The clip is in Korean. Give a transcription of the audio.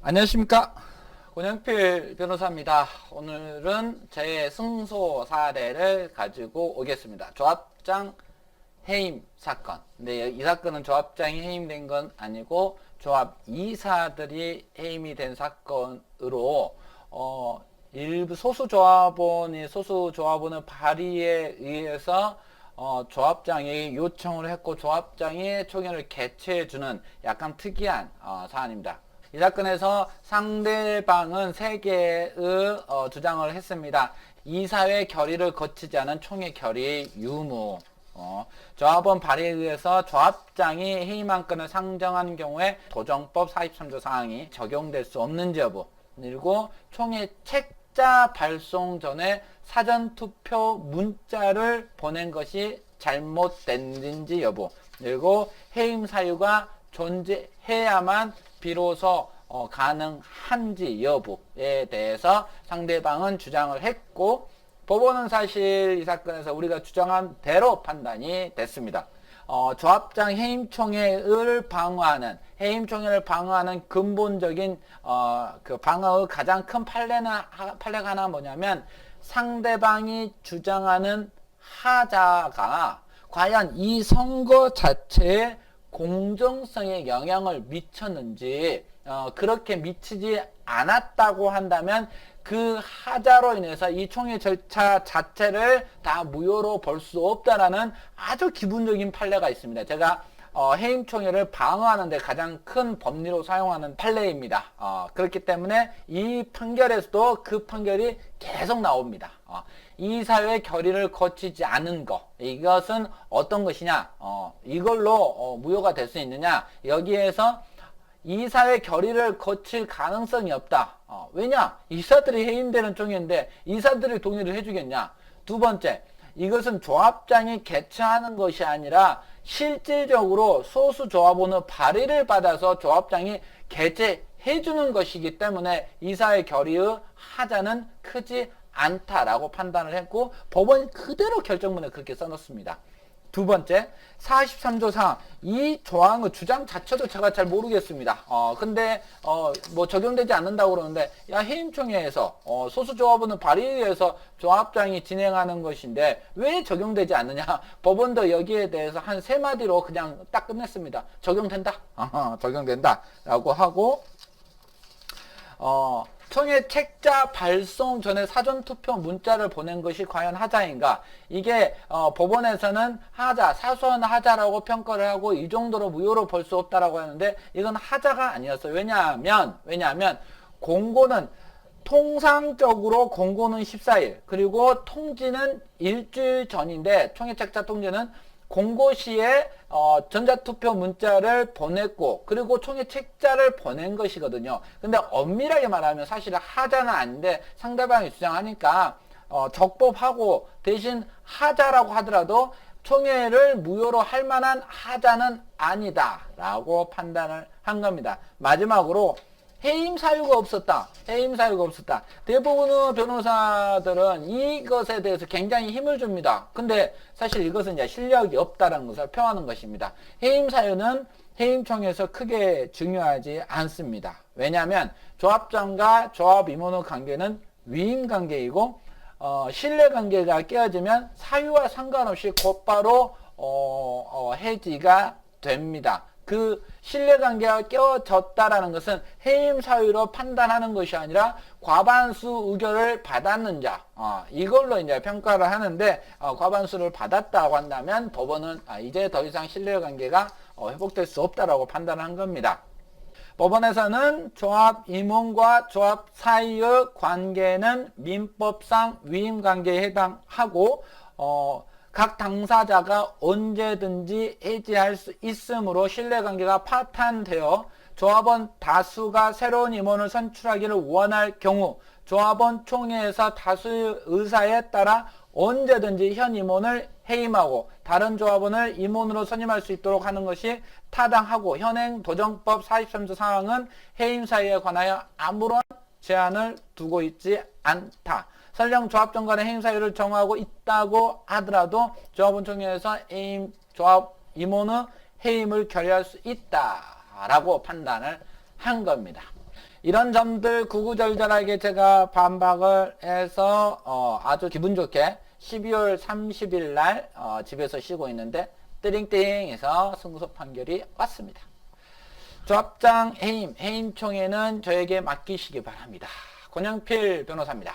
안녕하십니까? 권영필 변호사입니다. 오늘은 제 승소 사례를 가지고 오겠습니다. 조합장 해임 사건. 근데 이 사건은 조합장이 해임된 건 아니고 조합 이사들이 해임이 된 사건으로 어 일부 소수 조합원이 소수 조합원의 발의에 의해서 어, 조합장이 요청을 했고 조합장이 총회를 개최해 주는 약간 특이한 어, 사안입니다. 이 사건에서 상대방은 세 개의 어, 주장을 했습니다. 이사회 결의를 거치지 않은 총회 결의 유무. 어, 조합원 발의에 의해서 조합장이 해임한 건을 상정한 경우에 도정법 43조 사항이 적용될 수 없는지 여부. 그리고 총회 책자 발송 전에 사전 투표 문자를 보낸 것이 잘못된지 여부. 그리고 해임 사유가 존재해야만 비로소 어, 가능한지 여부에 대해서 상대방은 주장을 했고 법원은 사실 이 사건에서 우리가 주장한 대로 판단이 됐습니다. 어, 조합장 해임총회를 방어하는 해임총회를 방어하는 근본적인 어, 그 방어의 가장 큰 판례는 하- 판례가 하나 뭐냐면 상대방이 주장하는 하자가 과연 이 선거 자체에 공정성에 영향을 미쳤는지 어, 그렇게 미치지 않았다고 한다면 그 하자로 인해서 이 총회 절차 자체를 다 무효로 볼 수 없다라는 아주 기본적인 판례가 있습니다. 제가 어, 해임 총회를 방어하는 데 가장 큰 법리로 사용하는 판례입니다. 어, 그렇기 때문에 이 판결에서도 그 판결이 계속 나옵니다. 어, 이사회 결의를 거치지 않은 것 이것은 어떤 것이냐? 어, 이걸로 어, 무효가 될 수 있느냐? 여기에서 이사회 결의를 거칠 가능성이 없다. 어, 왜냐? 이사들이 해임되는 총회인데 이사들이 동의를 해주겠냐? 두 번째, 이것은 조합장이 개최하는 것이 아니라 실질적으로 소수 조합원의 발의를 받아서 조합장이 개최해 주는 것이기 때문에 이사회 결의의 하자는 크지 않다라고 판단을 했고 법원이 그대로 결정문에 그렇게 써놓습니다. 두 번째, 43조 상이 조항의 주장 자체도 제가 잘 모르겠습니다. 어, 근데, 어, 뭐 적용되지 않는다고 그러는데, 야, 해임총회에서, 어, 소수조합원은 발의에 의해서 조합장이 진행하는 것인데, 왜 적용되지 않느냐? 법원도 여기에 대해서 한 세 마디로 그냥 딱 끝냈습니다. 적용된다. 어허, 적용된다. 라고 하고, 어, 총회 책자 발송 전에 사전투표 문자를 보낸 것이 과연 하자인가? 이게 어, 법원에서는 하자, 사소한 하자라고 평가를 하고 이 정도로 무효로 볼 수 없다라고 하는데 이건 하자가 아니었어요. 왜냐하면 왜냐하면 공고는 통상적으로 공고는 14일 그리고 통지는 일주일 전인데 총회 책자 통지는 공고 시에 어, 전자투표 문자를 보냈고 그리고 총회 책자를 보낸 것이거든요. 근데 엄밀하게 말하면 사실은 하자는 아닌데 상대방이 주장하니까 어, 적법하고 대신 하자라고 하더라도 총회를 무효로 할 만한 하자는 아니다라고 판단을 한 겁니다. 마지막으로 해임 사유가 없었다. 해임 사유가 없었다. 대부분의 변호사들은 이것에 대해서 굉장히 힘을 줍니다. 근데 사실 이것은 이제 실력이 없다는 것을 표하는 것입니다. 해임 사유는 해임청에서 크게 중요하지 않습니다. 왜냐하면 조합장과 조합 임원의 관계는 위임 관계이고 어, 신뢰 관계가 깨어지면 사유와 상관없이 곧바로 어, 어, 해지가 됩니다. 그 신뢰관계가 깨어졌다라는 것은 해임 사유로 판단하는 것이 아니라 과반수 의결을 받았는 자 어, 이걸로 이제 평가를 하는데 어, 과반수를 받았다고 한다면 법원은 아, 이제 더 이상 신뢰관계가 어, 회복될 수 없다라고 판단한 겁니다. 법원에서는 조합 임원과 조합 사이의 관계는 민법상 위임 관계에 해당하고 어, 각 당사자가 언제든지 해지할 수 있으므로 신뢰관계가 파탄되어 조합원 다수가 새로운 임원을 선출하기를 원할 경우 조합원 총회에서 다수의 의사에 따라 언제든지 현 임원을 해임하고 다른 조합원을 임원으로 선임할 수 있도록 하는 것이 타당하고 현행 도정법 43조 상황은 해임 사유에 관하여 아무런 제한을 두고 있지 않다. 설령 조합정 간의 사유를 정하고 있다고 하더라도 조합원 총회에서 해임 조합 임원의 해임을 결의할 수 있다라고 판단을 한 겁니다. 이런 점들 구구절절하게 제가 반박을 해서 어, 아주 기분 좋게 12월 30일 날 어, 집에서 쉬고 있는데 띠링띠링해서 승소 판결이 왔습니다. 조합장 해임, 해임총회는 저에게 맡기시기 바랍니다. 권영필 변호사입니다.